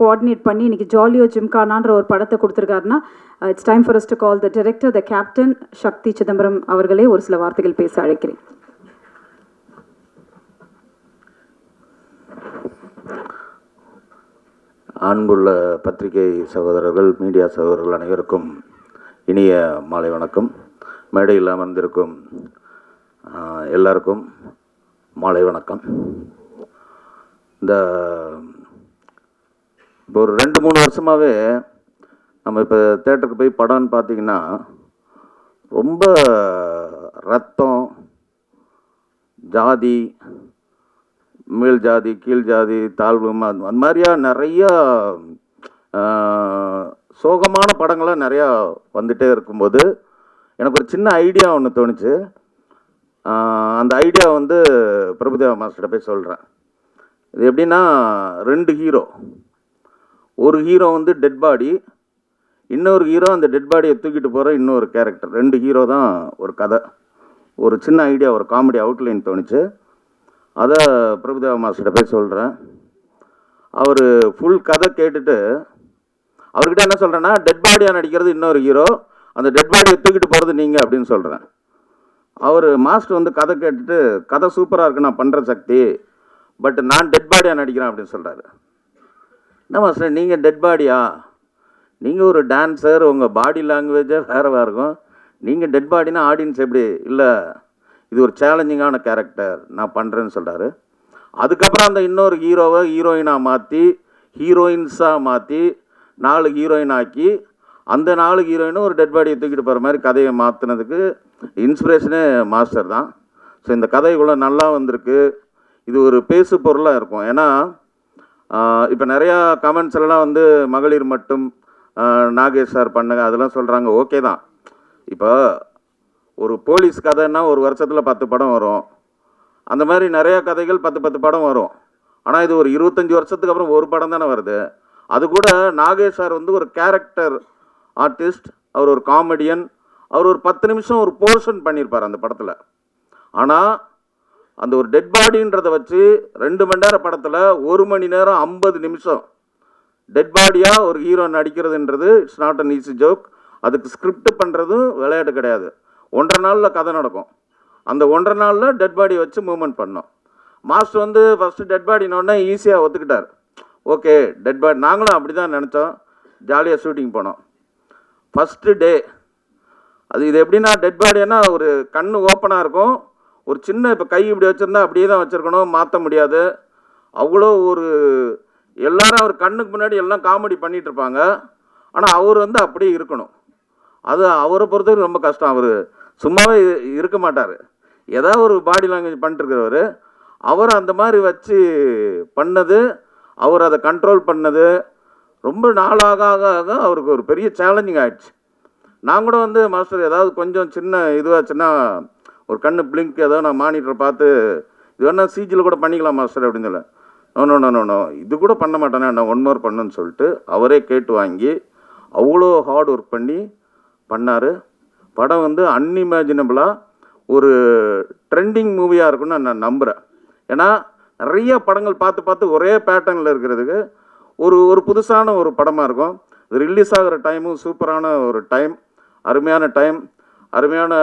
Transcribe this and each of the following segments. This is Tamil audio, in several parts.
கோஆர்டினேட் பண்ணி இன்னைக்கு ஜாலியோ ஜிம்கானான்ற ஒரு படத்தை கொடுத்துருக்காருன்னா it's time for us to call the director the captain Sakthi Chidambaram அவர்களே ஒரு சில வார்த்தைகள் பேச அழைக்கிறேன். அன்புள்ள பத்திரிகை சகோதரர்கள் மீடியா சகோதரர்கள் அனைவருக்கும் இனிய மாலை வணக்கம். மேடையில் அமர்ந்திருக்கும் uh, எல்லாருக்கும் மாலை வணக்கம். இந்த இப்போ ஒரு ரெண்டு மூணு வருஷமாகவே நம்ம இப்போ தேட்டருக்கு போய் படம்னு பார்த்தீங்கன்னா ரொம்ப ரத்தம் ஜாதி மேல் ஜாதி கீழ் ஜாதி தாழ்வு அந்த மாதிரியா நிறையா சோகமான படங்கள்லாம் நிறையா வந்துகிட்டே இருக்கும்போது எனக்கு ஒரு சின்ன ஐடியா ஒன்று தோணுச்சு. அந்த ஐடியா வந்து பிரபுதேவா மாஸ்டர்கிட்ட போய் சொல்கிறேன் இது எப்படின்னா ரெண்டு ஹீரோ ஒரு ஹீரோ வந்து டெட் பாடி இன்னொரு ஹீரோ அந்த டெட் பாடியை தூக்கிட்டு போகிற இன்னொரு கேரக்டர் ரெண்டு ஹீரோ தான் ஒரு கதை. ஒரு சின்ன ஐடியா ஒரு காமெடி அவுட்லைன் தோணுச்சு. அதை பிரபுதேவா மாஸ்டர்கிட்ட போய் சொல்கிறேன் அவர் ஃபுல் கதை கேட்டுட்டு அவர்கிட்ட என்ன சொல்கிறேன்னா டெட் பாடியாக நடிக்கிறது இன்னொரு ஹீரோ அந்த டெட் பாடியை தூக்கிட்டு போகிறது நீங்கள் அப்படின்னு சொல்கிறேன் அவர் மாஸ்டர் வந்து கதை கேட்டுட்டு கதை சூப்பராக இருக்கு நான் பண்ணுற சக்தி பட் நான் டெட் பாடியாக நடிக்கிறேன் அப்படின்னு சொல்கிறாரு என்ன மாஸ்டர் நீங்கள் டெட் பாடியா நீங்கள் ஒரு டான்ஸர் உங்கள் பாடி லாங்குவேஜே வேறு இருக்கும். நீங்கள் டெட் பாடினா ஆடியன்ஸ் எப்படி? இல்லை இது ஒரு சேலஞ்சிங்கான கேரக்டர் நான் பண்ணுறேன்னு சொல்கிறாரு அதுக்கப்புறம் அந்த இன்னொரு ஹீரோவை ஹீரோயினாக மாற்றி ஹீரோயின்ஸாக மாற்றி நாலு ஹீரோயின் ஆக்கி அந்த நாலு ஹீரோயினும் ஒரு டெட் பாடியை தூக்கிட்டு போகிற மாதிரி கதையை மாற்றினதுக்கு இன்ஸ்பிரேஷனே மாஸ்டர் தான். ஸோ இந்த கதை இவ்வளோ நல்லா வந்திருக்கு. இது ஒரு பேசு பொருளாக இருக்கும். ஏன்னா இப்போ நிறையா கமெண்ட்ஸ் எல்லாம் வந்து மகளிர் மட்டும் நாகேஷ் சார் பண்ணுங்க அதெல்லாம் சொல்கிறாங்க ஓகே தான். இப்போ ஒரு போலீஸ் கதைன்னா ஒரு வருஷத்தில் பத்து படம் வரும். அந்த மாதிரி நிறையா கதைகள் பத்து பத்து படம் வரும். ஆனால் இது ஒரு இருபத்தஞ்சி வருஷத்துக்கு அப்புறம் ஒரு படம் தானே வருது. அது கூட நாகேஷ் சார் வந்து ஒரு கேரக்டர் ஆர்டிஸ்ட் அவர் ஒரு காமெடியன் அவர் ஒரு பத்து நிமிஷம் ஒரு போர்ஷன் பண்ணியிருப்பார் அந்த படத்தில். ஆனால் அந்த ஒரு டெட் பாடின்றதை வச்சு ரெண்டு மணி நேரம் படத்தில் ஒரு மணி நேரம் ஐம்பது நிமிஷம் டெட் பாடியாக ஒரு hero நடிக்கிறதுன்றது it's not an easy joke அதுக்கு ஸ்கிரிப்ட் பண்ணுறதும் விளையாட்டு கிடையாது. ஒன்றரை நாளில் கதை நடக்கும். அந்த ஒன்றரை நாளில் டெட் பாடி வச்சு மூவ்மெண்ட் பண்ணோம். மாஸ்டர் வந்து ஃபஸ்ட்டு டெட் பாடினோடனே ஈஸியாக ஒத்துக்கிட்டார். ஓகே டெட் பாடி நாங்களும் அப்படி தான் நினச்சோம். ஜாலியாக ஷூட்டிங் போனோம். ஃபஸ்ட்டு டே அது இது எப்படின்னா டெட் பாடினா ஒரு கண் ஓப்பனாக இருக்கும். ஒரு சின்ன இப்போ கை இப்படி வச்சுருந்தா அப்படியே தான் வச்சுருக்கணும் மாற்ற முடியாது. அவ்வளோ ஒரு எல்லாரும் அவர் கண்ணுக்கு முன்னாடி எல்லாம் காமெடி பண்ணிகிட்டு இருப்பாங்க. ஆனால் அவர் வந்து அப்படியே இருக்கணும். அது அவரை பொறுத்தவரைக்கும் ரொம்ப கஷ்டம். அவர் சும்மாவே இருக்க மாட்டார். ஏதாவது ஒரு பாடி லாங்குவேஜ் பண்ணிட்டுருக்கிறவர் அவர் அந்த மாதிரி வச்சு பண்ணது அவர் அதை கண்ட்ரோல் பண்ணது ரொம்ப நாளாக ஆக ஆக அவருக்கு ஒரு பெரிய சேலஞ்சிங் ஆகிடுச்சு நான் கூட வந்து மாஸ்டர் ஏதாவது கொஞ்சம் சின்ன இதுவாச்சுன்னா ஒரு கண்ணு பிளிங்க் ஏதோ நான் மானிட்டர் பார்த்து இது வேணால் சிஜியில் கூட பண்ணிக்கலாம் மாஸ்டர் அப்படின்னு சொல்ல நோ நோ நோ நோ இது கூட பண்ண மாட்டேனே நான் ஒன் மோர் பண்ணுன்னு சொல்லிட்டு அவரே கேட்டு வாங்கி அவ்வளோ ஹார்ட் ஒர்க் பண்ணி பண்ணார். படம் வந்து அன்இமேஜினபிளாக ஒரு ட்ரெண்டிங் மூவியாக இருக்கும்னு நான் நம்புகிறேன் ஏன்னா நிறைய படங்கள் பார்த்து பார்த்து ஒரே பேட்டர்னில் இருக்கிறதுக்கு ஒரு ஒரு புதுசான ஒரு படமாக இருக்கும். ரிலீஸ் ஆகிற டைமும் சூப்பரான ஒரு டைம் அருமையான டைம் அருமையான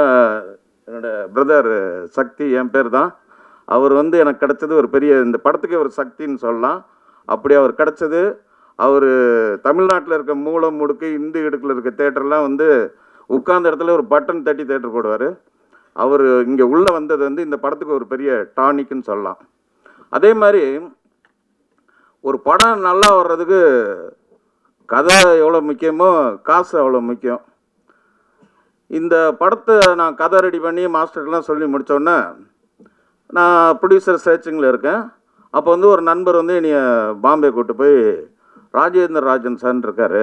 என்னோட பிரதர் சக்தி என் பேர் தான். அவர் வந்து எனக்கு கிடச்சது ஒரு பெரிய இந்த படத்துக்கு ஒரு சக்தின்னு சொல்லலாம். அப்படி அவர் கிடச்சது அவர் தமிழ்நாட்டில் இருக்க மூலம் முடுக்கு இந்து இடுக்கில் இருக்க தேட்டர்லாம் வந்து உட்கார்ந்த இடத்துல ஒரு பட்டன் தட்டி தேட்டர் போடுவார். அவர் இங்கே உள்ளே வந்தது வந்து இந்த படத்துக்கு ஒரு பெரிய டானிக்குன்னு சொல்லலாம். அதே மாதிரி ஒரு படம் நல்லா வர்றதுக்கு கதை எவ்வளோ முக்கியமோ காசு அவ்வளோ முக்கியம். இந்த படத்தை நான் கதை ரெடி பண்ணி மாஸ்டர்லாம் சொல்லி முடித்தோன்னே நான் ப்ரொடியூசர் சர்ச்சிங்கில் இருக்கேன். அப்போ வந்து ஒரு நண்பர் வந்து என்னைய பாம்பே கூட்டு போய் ராஜேந்திர ராஜன் சார்னு இருக்கார்.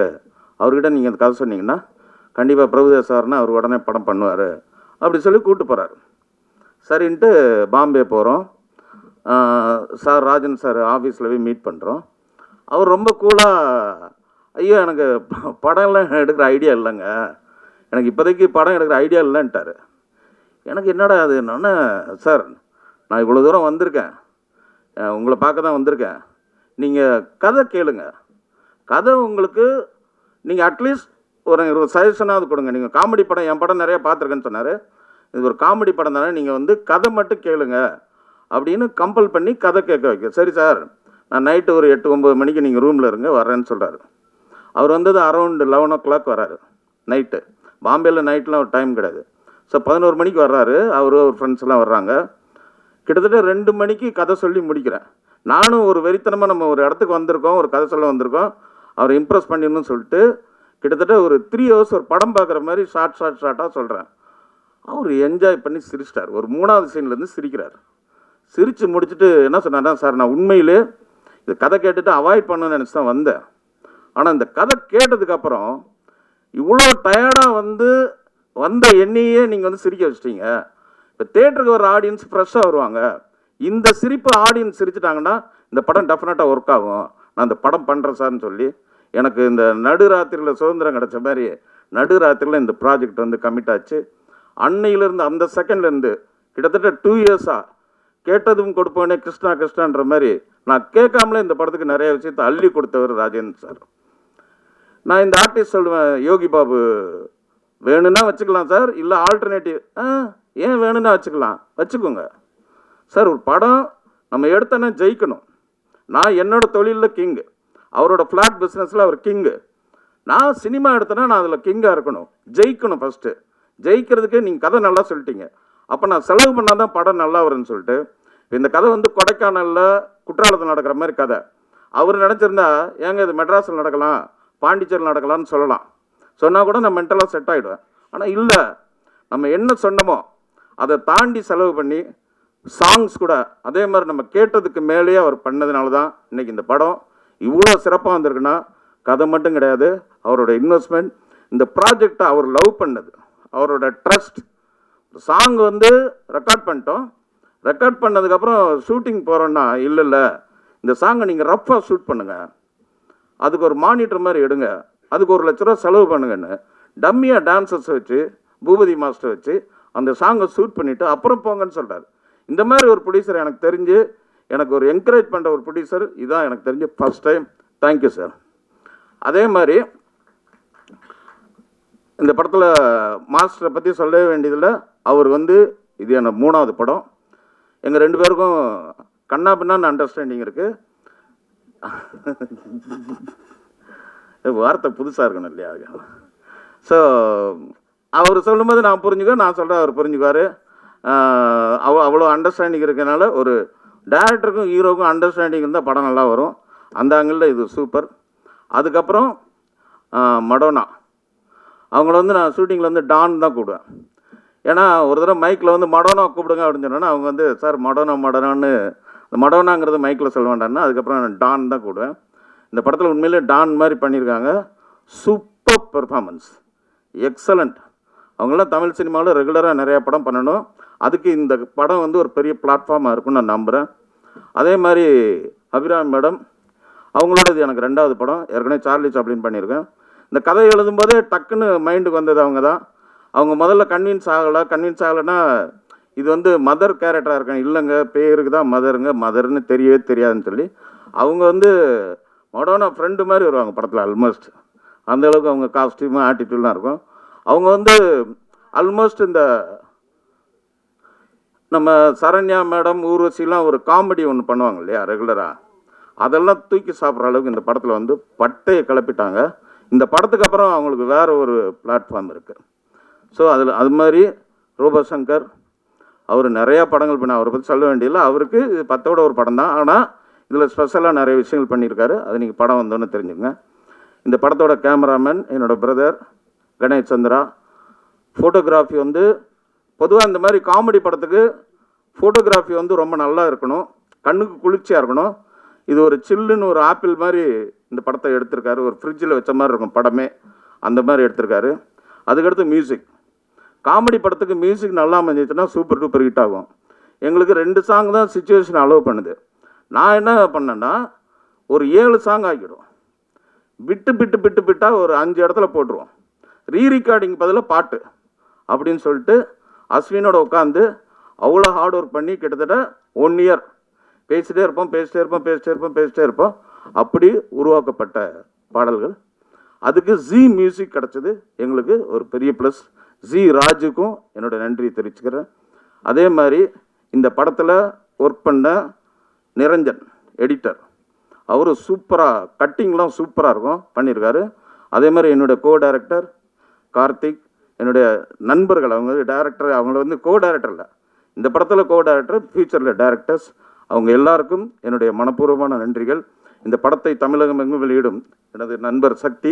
அவர்கிட்ட நீங்கள் இந்த கதை சொன்னீங்கன்னா கண்டிப்பாக பிரபுதேவ் சார்னா அவர் உடனே படம் பண்ணுவார். அப்படி சொல்லி கூப்பிட்டு போகிறார் சரின்ட்டு பாம்பே போகிறோம் சார் ராஜன் சார் ஆஃபீஸில் போய் மீட் பண்ணுறோம் அவர் ரொம்ப கூலாக ஐயோ எனக்கு படம்லாம் எடுக்கிற ஐடியா இல்லைங்க. எனக்கு இப்போதைக்கு படம் எடுக்கிற ஐடியா இல்லைன்ட்டார். எனக்கு என்னடா அது என்னன்னா சார் நான் இவ்வளோ தூரம் வந்திருக்கேன். உங்களை பார்க்க தான் வந்திருக்கேன். நீங்கள் கதை கேளுங்க. கதை உங்களுக்கு நீங்கள் அட்லீஸ்ட் ஒரு ஒரு சஜஷனாவது கொடுங்க. நீங்கள் காமெடி படம் என் படம் நிறையா பார்த்துருக்கேன்னு சொன்னார். இது ஒரு காமெடி படம் தானே நீங்கள் வந்து கதை மட்டும் கேளுங்க. அப்படின்னு கம்பல் பண்ணி கதை கேட்க வைக்க. சரி சார் நான் நைட்டு ஒரு எட்டு ஒம்பது மணிக்கு நீங்கள் ரூமில் இருங்க வரேன்னு சொல்கிறாரு அவர் வந்தது அரௌண்ட் லெவன் ஓ கிளாக் வராரு நைட்டு பாம்பேயில் நைட்லாம் ஒரு டைம் கிடையாது. ஸோ பதினோரு மணிக்கு வர்றாரு. அவரு அவர் ஃப்ரெண்ட்ஸ் எல்லாம் வர்றாங்க. கிட்டத்தட்ட ரெண்டு மணிக்கு கதை சொல்லி முடிக்கிறேன். நானும் ஒரு வெறித்தனமாக நம்ம ஒரு இடத்துக்கு வந்திருக்கோம் ஒரு கதை சொல்ல வந்திருக்கோம். அவரை இம்ப்ரெஸ் பண்ணிடணும்னு சொல்லிட்டு கிட்டத்தட்ட ஒரு த்ரீ ஹவர்ஸ் ஒரு படம் பார்க்குற மாதிரி ஷார்ட் ஷார்ட் ஷார்ட்டாக சொல்கிறேன் அவர் என்ஜாய் பண்ணி சிரிச்சிட்டார். ஒரு மூணாவது சீன்லேருந்து சிரிக்கிறார். சிரித்து முடிச்சுட்டு என்ன சொன்னார்னா சார் நான் உண்மையிலே இந்த கதை கேட்டுட்டு அவாய்ட் பண்ணணும்னு நினச்சி தான் வந்தேன். ஆனால் இந்த கதை கேட்டதுக்கப்புறம் இவ்வளோ டயர்டாக வந்து வந்த எண்ணியே நீங்கள் வந்து சிரிக்க வச்சிட்டீங்க. இப்போ தேட்டருக்கு வர ஆடியன்ஸ் ஃப்ரெஷ்ஷாக வருவாங்க. இந்த சிரிப்பு ஆடியன்ஸ் சிரிச்சிட்டாங்கன்னா இந்த படம் டெஃபினட்டாக ஒர்க் ஆகும். நான் இந்த படம் பண்ணுறேன் சார்னு சொல்லி எனக்கு இந்த நடுராத்திரியில் சுதந்திரம் கிடைச்ச மாதிரி நடுராத்திரியில் இந்த ப்ராஜெக்ட் வந்து கமிட் ஆச்சு. அன்னையிலேருந்து அந்த செகண்ட்லேருந்து கிட்டத்தட்ட டூ இயர்ஸாக கேட்டதும் கொடுப்போனே கிருஷ்ணா கிருஷ்ணான்ற மாதிரி நான் கேட்காமலே இந்த படத்துக்கு நிறைய விஷயத்தை அள்ளி கொடுத்தவர் ராஜேந்திர சார். நான் இந்த ஆர்டிஸ்ட் சொல்லுவேன் யோகி பாபு வேணும்னா வச்சுக்கலாம் சார். இல்லை ஆல்டர்னேட்டிவ் ஆ ஏன் வேணும்னா வச்சுக்கலாம். வச்சுக்கோங்க. சார் ஒரு படம் நம்ம எடுத்தோன்னே ஜெயிக்கணும். நான் என்னோட தொழிலில் கிங்கு அவரோட ஃப்ளாட் பிஸ்னஸில் அவர் கிங்கு நான் சினிமா எடுத்தேன்னா நான் அதில் கிங்காக இருக்கணும். ஜெயிக்கணும் ஃபஸ்ட்டு ஜெயிக்கிறதுக்கு நீங்கள் கதை நல்லா சொல்லிட்டீங்க. அப்போ நான் செலவு பண்ணால் தான் படம் நல்லா வரும்னு சொல்லிட்டு இந்த கதை வந்து கொடைக்கானலில் குற்றாலத்தில் நடக்கிற மாதிரி கதை. அவர் நினச்சிருந்தா ஏங்க இது மெட்ராஸில் நடக்கலாம்? பாண்டிச்சேரியில் நடக்கலாம்னு சொல்லலாம். சொன்னால் கூட நான் மென்டலாக செட் ஆகிடுவேன் ஆனால் இல்லை. நம்ம என்ன சொன்னமோ அதை தாண்டி செலவு பண்ணி சாங்ஸ் கூட அதே மாதிரி நம்ம கேட்டதுக்கு மேலேயே அவர் பண்ணதுனால தான் இன்னைக்கு இந்த படம் இவ்வளோ சிறப்பாக வந்திருக்குன்னா கதை மட்டும் கிடையாது. அவரோட இன்வெஸ்ட்மெண்ட் இந்த ப்ராஜெக்டை அவர் லவ் பண்ணது. அவரோட ட்ரஸ்ட் சாங் வந்து ரெக்கார்ட் பண்ணிட்டோம். ரெக்கார்ட் பண்ணதுக்கப்புறம் ஷூட்டிங் போகிறோன்னா இல்லை இல்லை. இந்த சாங்கை நீங்கள் ரஃப்பாக ஷூட் பண்ணுங்கள் அதுக்கு ஒரு மானிட்டர் மாதிரி எடுங்க. அதுக்கு ஒரு லட்ச ரூபா செலவு பண்ணுங்கன்னு. டம்மியாக டான்சர்ஸ் வச்சு பூபதி மாஸ்டர் வச்சு அந்த சாங்கை ஷூட் பண்ணிவிட்டு அப்புறம் போங்கன்னு சொல்கிறார் இந்த மாதிரி ஒரு ப்ரொடியூசர் எனக்கு தெரிஞ்சு எனக்கு ஒரு என்கரேஜ் பண்ணுற ஒரு ப்ரொடியூசர் இதான் எனக்கு தெரிஞ்சு ஃபஸ்ட் டைம் தேங்க்யூ சார் அதே மாதிரி இந்த படத்தில் மாஸ்டரை பற்றி சொல்லவே வேண்டியதில்லை. அவர் வந்து இது என்ன மூணாவது படம். எங்கள் ரெண்டு பேருக்கும் கண்ணா பின்னான்னு அண்டர்ஸ்டாண்டிங் இருக்குது வார்த்தை புதுசாக இருக்கணும் இல்லையா? ஸோ அவர் சொல்லும்போது நான் புரிஞ்சுக்குவேன் நான் சொல்கிறேன் அவர் புரிஞ்சுக்குவார். அவ அவ்வளோ அண்டர்ஸ்டாண்டிங் இருக்கனால ஒரு டேரக்டருக்கும் ஹீரோக்கும் அண்டர்ஸ்டாண்டிங் இருந்தால் படம் நல்லா வரும். அந்த ஆங்கிளில் இது சூப்பர் அதுக்கப்புறம் மடோனா அவங்கள வந்து நான் ஷூட்டிங்கில் வந்து டான் தான் கூப்பிடுவேன். ஏன்னா ஒரு தடவை மைக்கில் வந்து மடோனா கூப்பிடுங்க அப்படின்னு சொன்னோன்னா அவங்க வந்து சார் மடோனா மடோனான்னு இந்த மடோனாங்கிறது மைக்கில் சொல்ல வேண்டாம்னா அதுக்கப்புறம் நான் டான் தான் கூடுவேன். இந்த படத்தில் உண்மையிலே டான் மாதிரி பண்ணியிருக்காங்க. சூப்பர் பெர்ஃபார்மன்ஸ் எக்ஸலண்ட் அவங்களாம் தமிழ் சினிமாவில் ரெகுலராக நிறையா படம் பண்ணணும். அதுக்கு இந்த படம் வந்து ஒரு பெரிய பிளாட்ஃபார்மாக இருக்கும்னு நான் நம்புகிறேன் அதே மாதிரி அபிராம் மேடம் அவங்களோட இது எனக்கு ரெண்டாவது படம். ஏற்கனவே சார்லி சாப்ளின் பண்ணியிருக்கேன். இந்த கதை எழுதும்போதே டக்குன்னு மைண்டுக்கு வந்தது அவங்க தான். அவங்க முதல்ல கன்வின்ஸ் ஆகலை. கன்வின்ஸ் ஆகலைன்னா இது வந்து மதர் கேரக்டராக இருக்காங்க இல்லைங்க பேருக்கு தான் மதருங்க மதர்னு தெரியவே தெரியாதுன்னு சொல்லி அவங்க வந்து மொடோனா ஃப்ரெண்டு மாதிரி வருவாங்க படத்தில் ஆல்மோஸ்ட் அந்தளவுக்கு அவங்க காஸ்டியூமு ஆட்டிடியூட்லாம் இருக்கும். அவங்க வந்து ஆல்மோஸ்ட் இந்த நம்ம சரண்யா மேடம் ஊர்வசிலாம் ஒரு காமெடி ஒன்று பண்ணுவாங்க இல்லையா ரெகுலராக அதெல்லாம் தூக்கி சாப்பிட்ற அளவுக்கு இந்த படத்தில் வந்து பட்டையை கிளப்பிட்டாங்க. இந்த படத்துக்கு அப்புறம் அவங்களுக்கு வேறு ஒரு பிளாட்ஃபார்ம் இருக்குது ஸோ அதில் அது மாதிரி ரூபசங்கர் அவர் நிறையா படங்கள் பண்ண அவரை பற்றி சொல்ல வேண்டியதில்லை. அவருக்கு இது பத்தோட ஒரு படம் தான். ஆனால் இதில் ஸ்பெஷலாக நிறைய விஷயங்கள் பண்ணியிருக்காரு. அது நீங்கள் படம் வந்தோன்னு தெரிஞ்சுங்க இந்த படத்தோட கேமராமேன் என்னோட பிரதர் கணேஷ் சந்திரா. ஃபோட்டோகிராஃபி வந்து பொதுவாக இந்த மாதிரி காமெடி படத்துக்கு ஃபோட்டோகிராஃபி வந்து ரொம்ப நல்லா இருக்கணும். கண்ணுக்கு குளிர்ச்சியாக இருக்கணும். இது ஒரு சில்லுன்னு ஒரு ஆப்பிள் மாதிரி இந்த படத்தை எடுத்திருக்காரு. ஒரு ஃப்ரிட்ஜில் வச்ச மாதிரி இருக்கும் படமே. அந்த மாதிரி எடுத்திருக்காரு. அதுக்கடுத்து மியூசிக் காமெடி படத்துக்கு மியூசிக் நல்லா அமைஞ்சிச்சுன்னா சூப்பர் டூப்பர் ஹிட் ஆகும். எங்களுக்கு ரெண்டு சாங் தான் சுச்சுவேஷன் அலோவ் பண்ணுது. நான் என்ன பண்ணேன்னா ஒரு ஏழு சாங் ஆக்கிடும் விட்டு விட்டு விட்டு விட்டால் ஒரு அஞ்சு இடத்துல போட்டுருவோம். ரீ ரெக்கார்டிங் பதிலாக பாட்டு அப்படின்னு சொல்லிட்டு அஸ்வினோட உட்காந்து அவ்வளோ ஹார்ட் ஒர்க் பண்ணி கிட்டத்தட்ட ஒன் இயர் பேசிட்டே இருப்போம் பேசிட்டே இருப்போம் பேசிட்டே இருப்போம் பேசிட்டே இருப்போம். அப்படி உருவாக்கப்பட்ட பாடல்கள். அதுக்கு ஜி மியூசிக் கிடச்சது எங்களுக்கு ஒரு பெரிய ப்ளஸ் ஜி ராஜுக்கும் என்னோடய நன்றி தெரிவிச்சுக்கிறேன். அதே மாதிரி இந்த படத்தில் ஒர்க் பண்ண நிரஞ்சன் எடிட்டர் அவர் சூப்பராக கட்டிங்லாம் சூப்பராக இருக்கும் பண்ணியிருக்காரு அதே மாதிரி என்னுடைய கோ டைரக்டர் கார்த்திக் என்னுடைய நண்பர்கள் அவங்க டேரக்டர் அவங்கள வந்து கோ டைரக்டர் இல்லை. இந்த படத்தில் கோ டைரக்டர் ஃபியூச்சரில் டேரக்டர்ஸ் அவங்க எல்லாருக்கும் என்னுடைய மனப்பூர்வமான நன்றிகள். இந்த படத்தை தமிழகம் எங்கும் வெளியிடும் எனது நண்பர் சக்தி.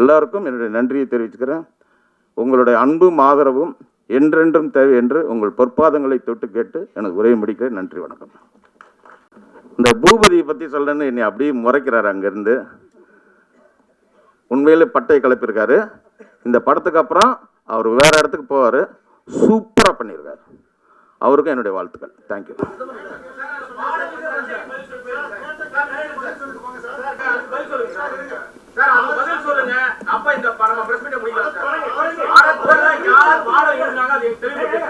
எல்லாருக்கும் என்னுடைய நன்றியை தெரிவிச்சுக்கிறேன். உங்களுடைய அன்பும் ஆதரவும் என்றென்றும் தேவை என்று உங்கள் பொற்பாதங்களை தொட்டு கேட்டு எனக்கு உரையை முடிக்கிறேன். நன்றி வணக்கம். இந்த பூபதியை பற்றி சொல்லணும்னு என்னை அப்படியே முறைக்கிறாரு அங்கேருந்து. உண்மையில் பட்டையை கிளப்பியிருக்காரு இந்த படத்துக்கு அப்புறம் அவர் வேறு இடத்துக்கு போவார். சூப்பராக பண்ணியிருக்காரு. அவருக்கும் என்னுடைய வாழ்த்துக்கள். தேங்க்யூ சார் அவங்க பதில் சொல்லுங்க. அப்ப இந்த ப- நம்ம பிரஸ் மீட்டை முடிக்கலாம் சார் பாடத்துல யார் பாடம் எழுதினாங்க அது எனக்கு தெரியும்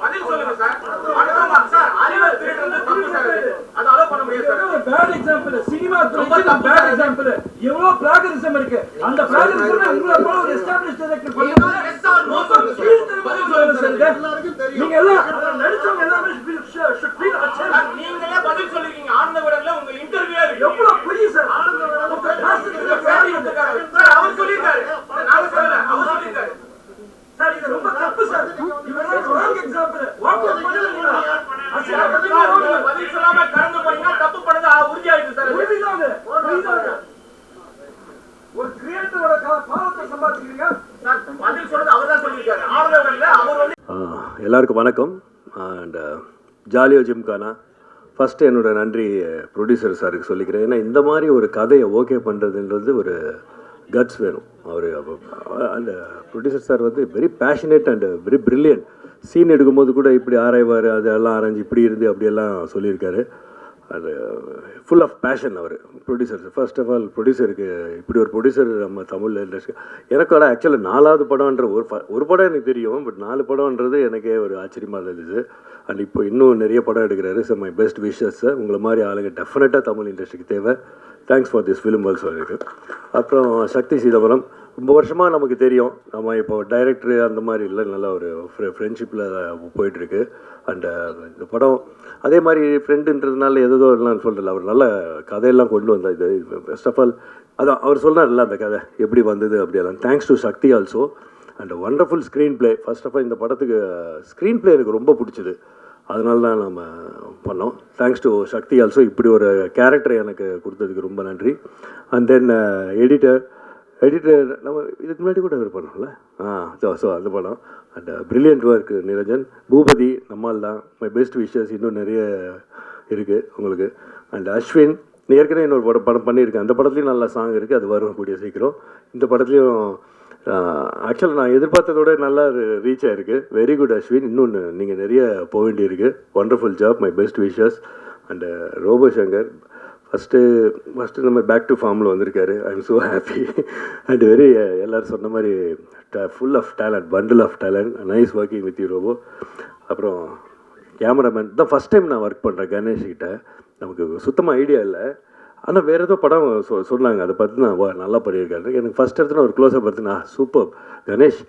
பதில் சொல்லுங்க சார். அடுத்தவங்க சார். அறிவை திருடுறது தப்பு சார். அது. அது அலோவ் பண்ண முடியாது சார். பேட் எக்ஸாம்பிள் சினிமா துறைக்கு பேட் எக்ஸாம்பிள் எவ்வளவு பிளாகரிசம் இருக்கு? அந்த பிளாகரிசம் உங்களை போல ஒரு எஸ்டாப்லிஷ் டைரக்டர் சொல்லுங்க சார். சொல்லுங்க சார். நீங்க எல்லாம் நடிச்சவங்க எல்லாமே நீங்களே பதில் சொல்லிருக்கீங்க. ஆனந்த விடல உங்க இன்டர்வியூ இருக்கு எவ்வளவு பொய் சார் உங்க பாசத்துக்கு சார், இருக்காரு. சார், அவர் சொல்லியிருக்காரு சார், நாங்க சொல்லல அவர் சொல்லியிருக்காரு சார் இது ரொம்ப தப்பு சார் இவரெல்லாம் ராங் எக்ஸாம்பிள் வாட் அவுட் பண்ணுவீங்களா சார், நீங்க பதில் சொல்லாம கடந்து போனீங்கன்னா தப்பு பண்ணது ஆ, உறுதியாயிடுச்சு சார் அது. உறுதிதாங்க உறுதிதாங்க ஒரு கிரியேட்டரோட பாவத்தை சம்பாதிக்கிறீங்க சார், பதில் சொன்னது அவர் தான் சொல்லியிருக்காரு ஆனந்த விடல அவர் வந்து ஆஹ் எல்லாருக்கும் வணக்கம் அண்ட் ஜாலியோ ஜிம்கானா. ஃபஸ்ட்டு என்னோட நன்றி ப்ரொடியூசர் சாருக்கு சொல்லிக்கிறேன். ஏன்னா இந்த மாதிரி ஒரு கதையை ஓகே பண்ணுறதுன்றது ஒரு கட்ஸ் வேணும். அவர் அந்த ப்ரொடியூசர் சார் வந்து very passionate and very brilliant scene எடுக்கும்போது கூட இப்படி ஆராய்வார் அதெல்லாம் ஆராய்ஞ்சு இப்படி இருந்து அப்படியெல்லாம் சொல்லியிருக்காரு. அது ஃபுல் ஆஃப் பேஷன் அவர் ப்ரொடியூசர் ஃபர்ஸ்ட் ஆஃப் ஆல் ப்ரொடியூசருக்கு இப்படி ஒரு ப்ரொடியூசர் நம்ம தமிழ் இண்டஸ்ட்ரி எனக்கு ஒரு ஆக்சுவலாக நாலாவது படம்ன்ற ஒரு ஒரு படம் எனக்கு தெரியும் பட் நாலு படம்ன்றது எனக்கே ஒரு ஆச்சரியமாக இருந்துச்சு அண்ட் இப்போ இன்னும் நிறைய படம் எடுக்கிறாரு. ஸோ மை பெஸ்ட் விஷஸ் உங்களை மாதிரி ஆளுங்க டெஃபினட்டாக தமிழ் இண்டஸ்ட்ரிக்கு தேவை. Thanks for this film also இருக்கு அப்புறம் சக்தி சீதபுரம் ரொம்ப வருஷமாக நமக்கு தெரியும். நம்ம இப்போ டைரக்டர் அந்த மாதிரி இல்லை. நல்ல ஒரு ஃப்ரெண்ட்ஷிப்பில் போயிட்டுருக்கு. அண்ட் இந்த படம் அதே மாதிரி ஃப்ரெண்டுன்றதுனால எதோ எல்லாம் சொல்கிறல அவர் நல்ல கதையெல்லாம் கொண்டு வந்தார். இது ஃபஸ்ட் ஆஃப் ஆல் அதான் அவர் சொன்னார்ல அந்த கதை. எப்படி வந்தது அப்படியெல்லாம் thanks to Sakthi also and wonderful screenplay first of all இந்த படத்துக்கு ஸ்க்ரீன் ப்ளே எனக்கு ரொம்ப பிடிச்சது. அதனால தான் நம்ம பண்ணோம். தேங்க்ஸ் டு சக்தி ஆல்சோ இப்படி ஒரு கேரக்டர் எனக்கு கொடுத்ததுக்கு ரொம்ப நன்றி. அண்ட் தென் எடிட்டர் எடிட்டர் நம்ம இதுக்கு முன்னாடி கூட அவர் பண்ணோம்ல? ஆ ஸோ ஸோ அந்த படம் and brilliant work Niranjan. Boopathi நம்மால் தான். மை பெஸ்ட் விஷஸ் இன்னும் நிறைய இருக்குது உங்களுக்கு. அண்ட் அஸ்வின் ஏற்கனவே இன்னொரு படம் படம் பண்ணியிருக்கேன். அந்த படத்துலையும் நல்ல சாங் இருக்குது அது வரும் கூடிய சீக்கிரம். இந்த படத்துலையும் ஆக்சுவலாக நான் எதிர்பார்த்ததோட நல்லா ரீச் ஆயிருக்கு. வெரி குட் அஸ்வின் இன்னொன்று நீங்கள் நிறைய போக வேண்டியிருக்கு. Wonderful job my best wishes and Robo Shankar first first நம்ம பேக் டு ஃபார்மில் வந்திருக்காரு. I am so happy and very எல்லோரும் சொன்ன மாதிரி full of talent bundle of talent nice working with you Robo அப்புறம் கேமராமேன் தான் ஃபஸ்ட் டைம் நான் ஒர்க் பண்ணுறேன் கணேஷ்கிட்ட. நமக்கு சுத்தமாக ஐடியா இல்லை. ஆனால் வேறு ஏதோ படம் சொ சொன்னாங்க. அதை பார்த்து நான் வா நல்லா பண்ணியிருக்காரு. எனக்கு ஃபஸ்ட் இடத்துல ஒரு க்ளோஸாக பார்த்துனா சூப்பர் கணேஷ்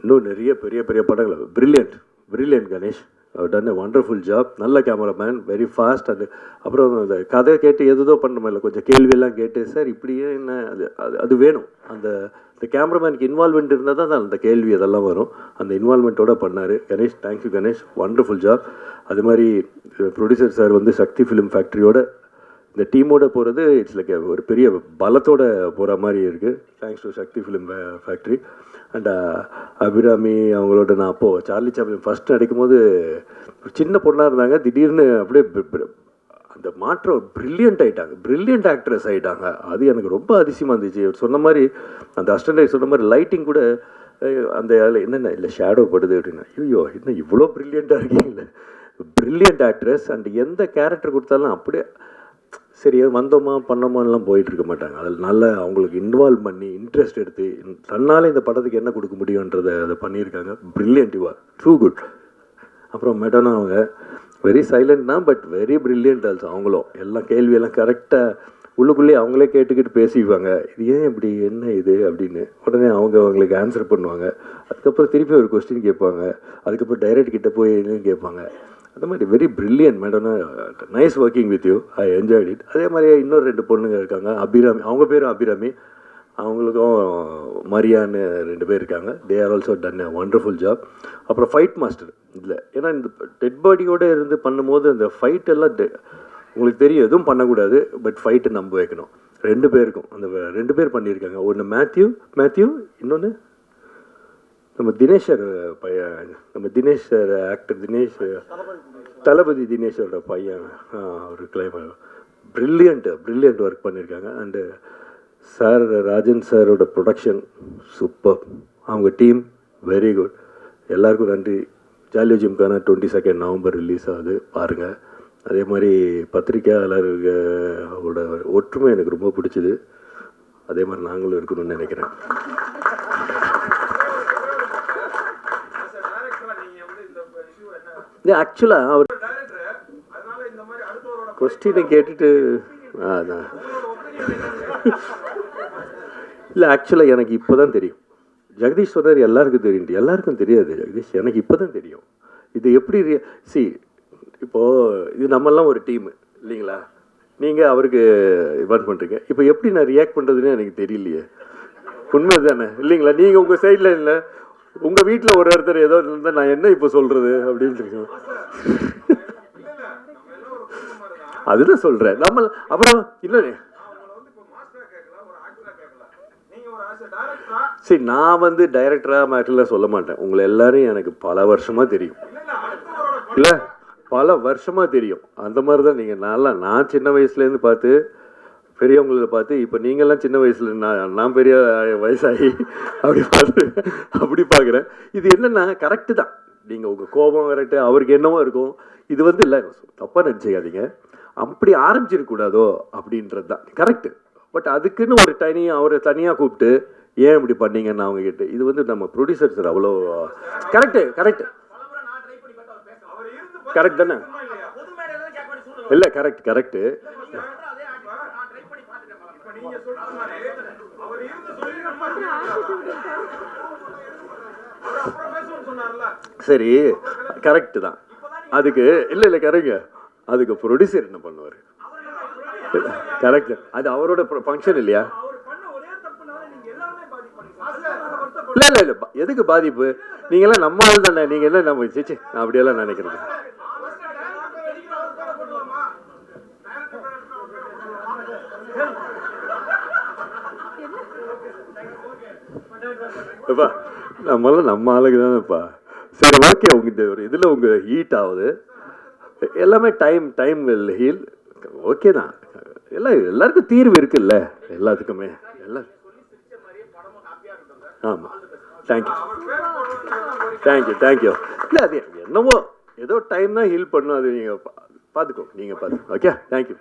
இன்னும் நிறைய பெரிய பெரிய படங்கள். Brilliant brilliant Ganesh. அவர் டன் வண்டர்ஃபுல் ஜாப் நல்ல கேமராமேன் வெரி ஃபாஸ்ட் அது அப்புறம் அந்த கதை கேட்டு எதுதோ பண்ணுற இல்லை. கொஞ்சம் கேள்வியெல்லாம் கேட்டு சார் இப்படியே என்ன? அது அது அது வேணும். அந்த இந்த கேமராமேனுக்கு இன்வால்மெண்ட் இருந்தால் தான் அந்த கேள்வி அதெல்லாம் வரும். அந்த இன்வால்மெண்ட்டோட பண்ணார். Ganesh thank you Ganesh. Wonderful job அது மாதிரி ப்ரொடியூசர் சார் வந்து சக்தி ஃபிலிம் ஃபேக்ட்ரியோட இந்த டீமோட போகிறது இட்ஸ் லைக் ஒரு பெரிய பலத்தோட போகிற மாதிரி இருக்குது thanks to Sakthi film factory and Abirami அவங்களோட நான் அப்போது சார்லி சாப்ளின் ஃபஸ்ட் நடிக்கும் போது ஒரு சின்ன பொண்ணாக இருந்தாங்க. திடீர்னு அப்படியே அந்த மாற்றம் ப்ரில்லியண்ட் ஆகிட்டாங்க ப்ரில்லியண்ட் ஆக்ட்ரஸ் ஆகிட்டாங்க அது எனக்கு ரொம்ப அதிசயமாக இருந்துச்சு. அவர் சொன்ன மாதிரி அந்த அஸ்டண்டை சொன்ன மாதிரி லைட்டிங் கூட அந்த என்னென்ன இல்லை ஷேடோ படுது அப்படின்னா ஐயோ என்ன இவ்வளோ ப்ரில்லியண்ட்டாக இருக்கீங்களே. ப்ரில்லியண்ட் ஆக்ட்ரஸ் அண்ட் எந்த கேரக்டர் கொடுத்தாலும் அப்படியே சரி வந்தோமா பண்ணோமான்லாம் போயிட்டு இருக்க மாட்டாங்க. அதில் நல்ல அவங்களுக்கு இன்வால்வ் பண்ணி இன்ட்ரெஸ்ட் எடுத்து தன்னால் இந்த படத்துக்கு என்ன கொடுக்க முடியுன்றதை அதை பண்ணியிருக்காங்க. பிரில்லியன்ட் யூஆர் டூ குட் அப்புறம் மெடனா அவங்க வெரி சைலண்ட் தான் பட் வெரி பிரில்லியன்ட் ஆல்சோ அவங்களும். எல்லாம் கேள்வியெல்லாம் கரெக்டாக உள்ளுக்குள்ளேயே அவங்களே கேட்டுக்கிட்டு பேசிக்குவாங்க. இது ஏன் இப்படி என்ன இது அப்படின்னு. உடனே அவங்க அவங்களுக்கு ஆன்சர் பண்ணுவாங்க. அதுக்கப்புறம் திருப்பி ஒரு கொஸ்டின் கேட்பாங்க. அதுக்கப்புறம் டைரக்ட் கிட்டே போய் என்னன்னு கேட்பாங்க. அந்த மாதிரி very brilliant மேடம்னா nice working with you I enjoyed it அதே மாதிரி இன்னொரு ரெண்டு பொண்ணுங்க இருக்காங்க. அபிராமி அவங்க பேரும் அபிராமி. அவங்களுக்கும் மரியான்னு ரெண்டு பேர் இருக்காங்க. They are also done a wonderful job அப்புறம் ஃபைட் மாஸ்டர் இல்லை ஏன்னா இந்த டெட் பாடியோடு இருந்து பண்ணும்போது அந்த ஃபைட் எல்லாம் உங்களுக்கு தெரியும் எதுவும் பண்ணக்கூடாது பட் ஃபைட்டை நம்ப வைக்கணும். ரெண்டு பேருக்கும். அந்த ரெண்டு பேர் பண்ணியிருக்காங்க. ஒன்று மேத்யூ மேத்யூ இன்னொன்று நம்ம தினேஷர் பையன் நம்ம தினேஷர் ஆக்டர் தினேஷ் தளபதி தினேஷரோட பையன். ஒரு அவர் கிளைம் ப்ரில்லியண்ட்டு ப்ரில்லியண்ட் ஒர்க் பண்ணியிருக்காங்க அண்டு சார் ராஜன் சாரோட ப்ரொடக்ஷன் சூப்பர் அவங்க டீம் வெரி குட் எல்லாருக்கும் நன்றி. Jollyo Gymkhana twenty second November release ஆகுது. பாருங்கள் அதே மாதிரி பத்திரிக்கையாளர்களோட ஒற்றுமை எனக்கு ரொம்ப பிடிச்சிது. அதே மாதிரி நாங்களும் இருக்கணும்னு நினைக்கிறேன். இது ஆக்சுவலாக அவர் கொஸ்டினை கேட்டுட்டு அதான். இல்லை ஆக்சுவலாக எனக்கு இப்போ தான் தெரியும். ஜெகதீஷ் சொன்னார் எல்லாருக்கும் தெரியும். எல்லாருக்கும் தெரியாது ஜெகதீஷ். எனக்கு இப்போ தான் தெரியும். இது எப்படி சி இப்போது இது நம்மெல்லாம் ஒரு டீமு இல்லைங்களா? நீங்கள் அவருக்கு இவன் பண்ணுறீங்க இப்போ எப்படி நான் ரியாக்ட் பண்ணுறதுன்னு எனக்கு தெரியலையே. உண்மை தானே இல்லைங்களா நீங்கள் உங்கள் சைடில் இல்லை. உங்கள் வீட்டில் ஒரு ஒருத்தர் ஏதோ இருந்தால் நான் என்ன இப்போ சொல்கிறது அப்படின்னு அதுதான் சொல்கிறேன் நம்ம அப்புறம் இல்லை. சரி நான் வந்து டைரக்டராக மேட்டர்லாம் சொல்ல மாட்டேன். உங்களை எல்லாரும் எனக்கு பல வருஷமாக தெரியும். இல்லை பல வருஷமாக தெரியும். அந்த மாதிரி தான் நீங்கள் நல்லா நான் சின்ன வயசுலேருந்து பார்த்து பெரியவங்கள பார்த்து இப்போ நீங்கள்லாம் சின்ன வயசுல நான் நான் பெரிய வயசாகி அப்படி பார்த்து அப்படி பார்க்குறேன். இது என்னென்னா கரெக்டு தான். நீங்கள் உங்கள் கோபம் கரெக்டு அவருக்கு என்னவோ இருக்கும். இது வந்து இல்லை தப்பாக நினச்சிக்காதீங்க. அப்படி ஆரம்பிச்சிருக்கூடாதோ அப்படின்றது தான். கரெக்டு பட் அதுக்குன்னு ஒரு தனியாக அவரை தனியாக கூப்பிட்டு ஏன் இப்படி பண்ணீங்கன்னு அவங்க கிட்ட இது வந்து நம்ம ப்ரொடியூசர் சார் அவ்வளோ கரெக்டு கரெக்ட் கரெக்ட் தானே? இல்லை கரெக்ட் கரெக்டு அவர் இருந்து சொல்லி அப்புறம் பேசுவோம் சொன்னார்ல சரி கரெக்டு தான். அதுக்கு இல்லை இல்லை கரெக்டுங்க அதுக்கு ப்ரொடியூசர் என்ன பண்ணுவார்? கரெக்ட் அது அவரோட ஃபங்க்ஷன் இல்லையா? இல்லை இல்லை இல்லை. எதுக்கு பாதிப்பு? நீங்கள்லாம் நம்ம ஆள் தானே நீங்கள் என்ன நம்ம சிச்சி அப்படியெல்லாம் நினைக்கிறது. எப்பா நம்மளாம் நம்ம ஆளுக்கு தானேப்பா. சரி ஓகே உங்கள் ஒரு இதில் உங்கள் ஹீட் ஆகுது. எல்லாமே time time will heal okay தான். எல்லாம் எல்லாருக்கும் தீர்வு இருக்குல்ல எல்லாத்துக்குமே. எல்லாம் ஆமாம் தேங்க்யூ தேங்க்யூ தேங்க்யூ இல்லை அது என்னவோ ஏதோ டைம் தான் ஹீல் பண்ணும் அது நீங்கள் பார்த்துக்கோ நீங்கள் பார்த்து ஓகே தேங்க்யூ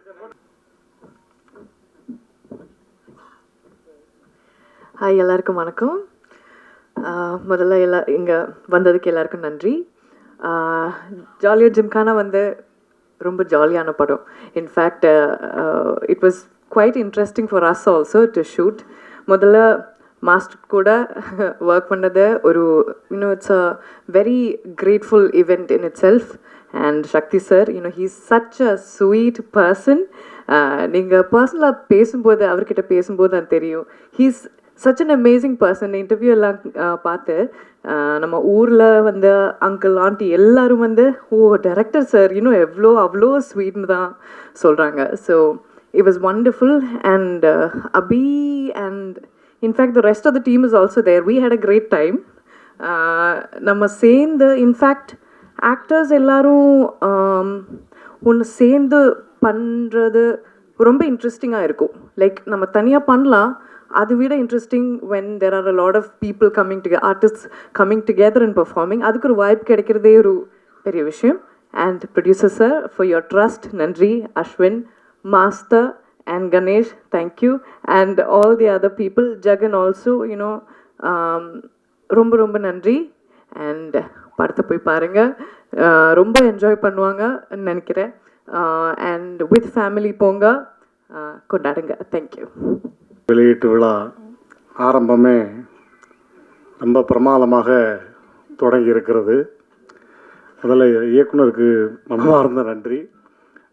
ஹாய் எல்லாருக்கும் வணக்கம். முதல்ல எல்லா இங்கே வந்ததுக்கு எல்லாருக்கும் நன்றி. ஜாலியாக ஜிம்கானா வந்து ரொம்ப ஜாலியான படம். In fact it was quite interesting for us also to shoot முதல்ல மாஸ்டர் கூட ஒர்க் பண்ணது ஒரு you know it's a very grateful event in itself and Shakthi sir you know he's such a sweet person நீங்கள் பர்சனலாக பேசும்போது அவர்கிட்ட பேசும்போது அது தெரியும். He's such an amazing person interview எல்லாம் பார்த்து நம்ம ஊரில் வந்து அங்கிள் ஆண்டி எல்லாரும் வந்து ஓ டேரக்டர் சார் இன்னும் எவ்வளோ அவ்வளோ ஸ்வீட்னு தான் சொல்கிறாங்க so it was wonderful and Abhi and in fact the rest of the team is also there we had a great time நம்ம சேர்ந்து இன்ஃபேக்ட் ஆக்டர்ஸ் எல்லாரும் ஒன்று சேர்ந்து பண்ணுறது ரொம்ப இன்ட்ரெஸ்டிங்காக இருக்கும். லைக் நம்ம தனியாக பண்ணலாம் அதை விட interesting when there are a lot of people coming to artist coming together and performing அதுக்கு ஒரு வாய்ப்பு கிடைக்கிறதே ஒரு பெரிய விஷயம். And producer sir for your trust நன்றி Ashwin master and Ganesh thank you and all the other people Jagan also you know ரொம்ப ரொம்ப நன்றி. அண்ட் படத்தை போய் பாருங்கள் ரொம்ப என்ஜாய் பண்ணுவாங்கன்னு நினைக்கிறேன். அண்ட் வித் ஃபேமிலி போங்க. கொண்டாடுங்க. தேங்க்யூ வெளியீட்டு விழா ஆரம்பமே ரொம்ப பிரமாதமாக தொடங்கி இருக்கிறது முதல்ல இயக்குனருக்கு மனமார்ந்த நன்றி.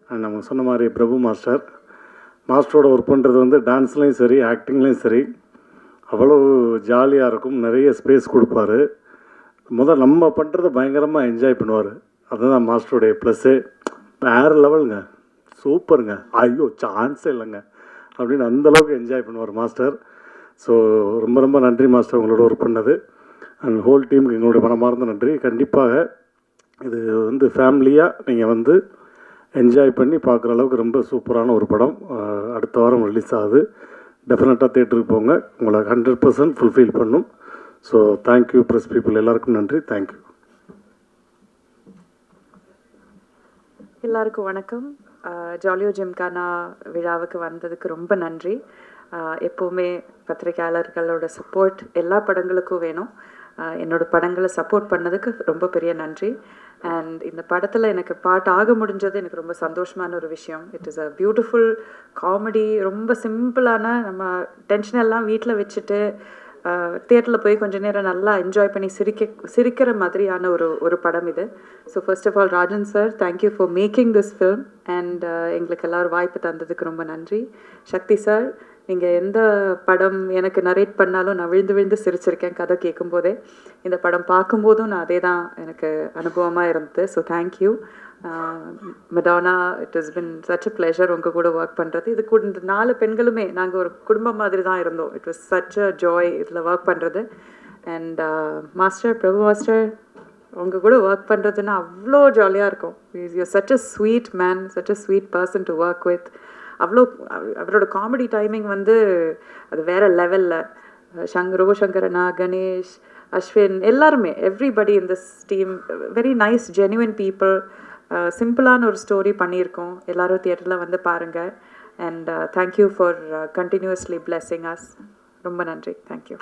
அண்ட் நம்ம சொன்ன மாதிரி பிரபு மாஸ்டர். மாஸ்டரோட ஒர்க் பண்ணுறது வந்து டான்ஸ்லேயும் சரி ஆக்டிங்லேயும் சரி அவ்வளவு ஜாலியாக இருக்கும். நிறைய ஸ்பேஸ் கொடுப்பாரு. முதல் நம்ம பண்ணுறத பயங்கரமாக என்ஜாய் பண்ணுவார். அதுதான் மாஸ்டருடைய ப்ளஸ்ஸு வேறு லெவலுங்க சூப்பருங்க ஐயோ சான்ஸே இல்லைங்க. அப்படின்னு அந்த அளவுக்கு என்ஜாய் பண்ணுவார் மாஸ்டர் ஸோ ரொம்ப ரொம்ப நன்றி மாஸ்டர் உங்களோட ஒர்க் பண்ணது. அண்ட் ஹோல் டீமுக்கு எங்களுடைய மனமார்ந்த நன்றி. கண்டிப்பாக இது வந்து ஃபேமிலியாக நீங்கள் வந்து என்ஜாய் பண்ணி பார்க்குற அளவுக்கு ரொம்ப சூப்பரான ஒரு படம். அடுத்த வாரம் ரிலீஸ் ஆகுது. டெஃபினட்டாக தேட்டருக்கு போங்க. உங்களை ஹண்ட்ரட் பர்சன்ட் ஃபுல்ஃபில் பண்ணும். So thank you press people எல்லாருக்கும் நன்றி. தேங்க்யூ எல்லாருக்கும் வணக்கம். ஜாலியோ ஜிம்கானா விழாவுக்கு வந்ததுக்கு ரொம்ப நன்றி. எப்போவுமே பத்திரிகையாளர்களோட சப்போர்ட் எல்லா படங்களுக்கும் வேணும். என்னோட படங்களை சப்போர்ட் பண்ணதுக்கு ரொம்ப பெரிய நன்றி. அண்ட் இந்த படத்தில் எனக்கு பாட்டு ஆக முடிஞ்சது எனக்கு ரொம்ப சந்தோஷமான ஒரு விஷயம். It is a beautiful comedy ரொம்ப சிம்பிளான நம்ம டென்ஷன் எல்லாம் வீட்டில் வச்சுட்டு தியேட்டரில் போய் கொஞ்ச நேரம் நல்லா என்ஜாய் பண்ணி சிரிக்க சிரிக்கிற மாதிரியான ஒரு ஒரு படம் இது. So first of all Rajan sir thank you for making this film and எங்களுக்கு எல்லாரும் வாய்ப்பு தந்ததுக்கு ரொம்ப நன்றி. சக்தி சார் நீங்கள் எந்த படம் எனக்கு நரேட் பண்ணாலும் நான் விழுந்து விழுந்து சிரிச்சிருக்கேன் கதை கேட்கும்போதே இந்த படம் பார்க்கும்போதும் நான் அதே தான் எனக்கு அனுபவமாக இருந்தது. So thank you மெடானா it is been such a pleasure உங்கள் கூட ஒர்க் பண்ணுறது இது கூட இந்த நாலு பெண்களுமே நாங்கள் ஒரு குடும்பம் மாதிரி தான் இருந்தோம். It was such a joy இதில் ஒர்க் பண்ணுறது அண்ட் மாஸ்டர் பிரபு மாஸ்டர் உங்கள் கூட ஒர்க் பண்ணுறதுன்னா அவ்வளோ ஜாலியாக இருக்கும். You such a sweet man such a sweet person to work with அவ்வளோ அவரோட காமெடி டைமிங் வந்து அது வேற லெவலில் சங் ரோபோ சங்கரனா கணேஷ் அஸ்வின் எல்லாருமே everybody in this team very nice genuine people சிம்பிளான ஒரு ஸ்டோரி பண்ணியிருக்கோம். எல்லாரும் தியேட்டரில் வந்து பாருங்கள் and thank you for continuously blessing as ரொம்ப நன்றி. Thank you